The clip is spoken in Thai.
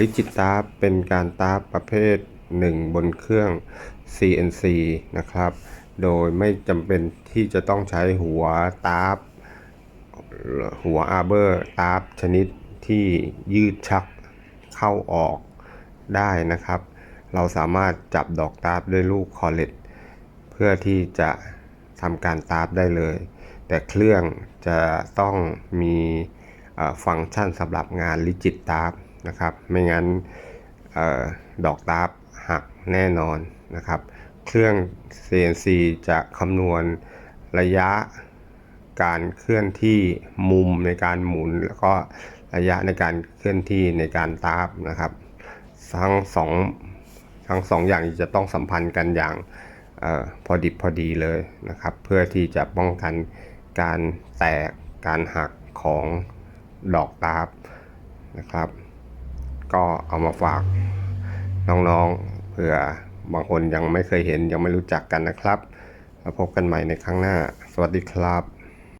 ลิจิตาร์เป็นการตาร์ประเภทหนึ่งบนเครื่อง CNC นะครับ โดยไม่จำเป็นที่จะต้องใช้หัวตาร์หัวอาร์เบอร์ตาร์ชนิดที่ยืดชักเข้าออกได้นะครับ เราสามารถจับดอกตาร์ด้วยลูกคอเลตเพื่อที่จะทำการตาร์ได้เลย แต่เครื่องจะต้องมีฟังก์ชันสำหรับงานลิจิตตาร์ นะครับ ไม่งั้นออดอกตาร์หักแน่นอนนะครับ เครื่อง CNC จะคำนวณระยะการเคลื่อนที่มุมในการหมุน แล้วก็ระยะในการเคลื่อนที่ในการตาบนะครับ ทั้งสองทั้งสองอย่างจะต้องสัมพันธ์กันอย่างออพอดิบพอดีเลยนะครับ เพื่อที่จะป้องกันการแตกการหักของดอกตาบนะครับ ก็เอามาฝากน้องๆเผื่อบางคนยังไม่เคยเห็นยังไม่รู้จักกันนะครับแล้วพบกันใหม่ในครั้งหน้า สวัสดีครับ